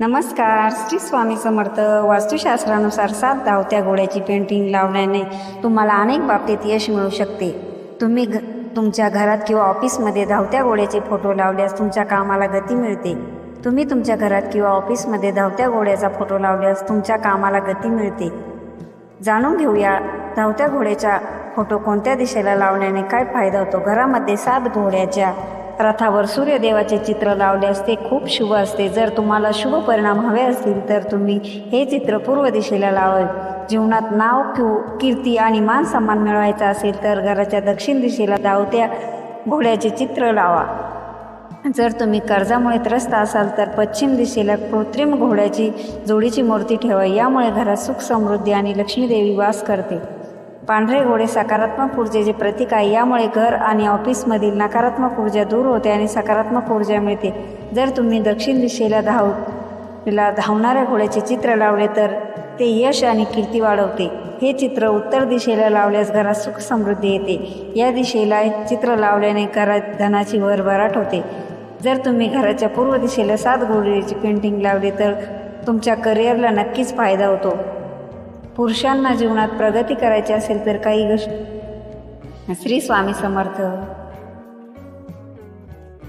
नमस्कार. श्री स्वामी समर्थ. वास्तुशास्त्रानुसार सात धावत्या घोड्याची पेंटिंग लावल्याने तुम्हाला अनेक बाबतीत यश मिळू शकते. तुम्ही घ तुमच्या घरात किंवा ऑफिसमध्ये धावत्या घोड्याचे फोटो लावल्यास तुमच्या कामाला गती मिळते. तुम्ही तुमच्या घरात किंवा ऑफिसमध्ये धावत्या घोड्याचा फोटो लावल्यास तुमच्या कामाला गती मिळते. जाणून घेऊया धावत्या घोड्याचा फोटो कोणत्या दिशेला लावल्याने काय फायदा होतो? घरामध्ये सात घोड्याच्या रथावर सूर्यदेवाचे चित्र लावल्यास ते खूप शुभ असते. जर तुम्हाला शुभ परिणाम हवे असतील तर तुम्ही हे चित्र पूर्व दिशेला लावावे जीवनात नाव किव कीर्ती आणि मान सन्मान मिळवायचा असेल तर घराच्या दक्षिण दिशेला धावत्या घोड्याचे चित्र लावा. जर तुम्ही कर्जामुळे त्रस्त असाल तर पश्चिम दिशेला कृत्रिम घोड्याची जोडीची मूर्ती ठेवा. यामुळे घरात सुख समृद्धी आणि लक्ष्मीदेवी वास करते. पांढरे घोडे सकारात्मक ऊर्जेचे प्रतीक आहे. यामुळे घर आणि ऑफिसमधील नकारात्मक ऊर्जा दूर होते आणि सकारात्मक ऊर्जा मिळते. जर तुम्ही दक्षिण दिशेला धाव ला धावणाऱ्या घोड्याचे चित्र लावले तर ते यश आणि कीर्ती वाढवते. हे चित्र उत्तर दिशेला लावल्यास घरात सुख समृद्धी येते. या दिशेला चित्र लावल्याने घरात धनाची भरभराट होते. जर तुम्ही घराच्या पूर्व दिशेला सात घोड्याची पेंटिंग लावली तर तुमच्या करिअरला नक्कीच फायदा होतो. पुरुषांना जीवनात प्रगती करायची असेल तर काही गोष्ट श्री स्वामी समर्थ.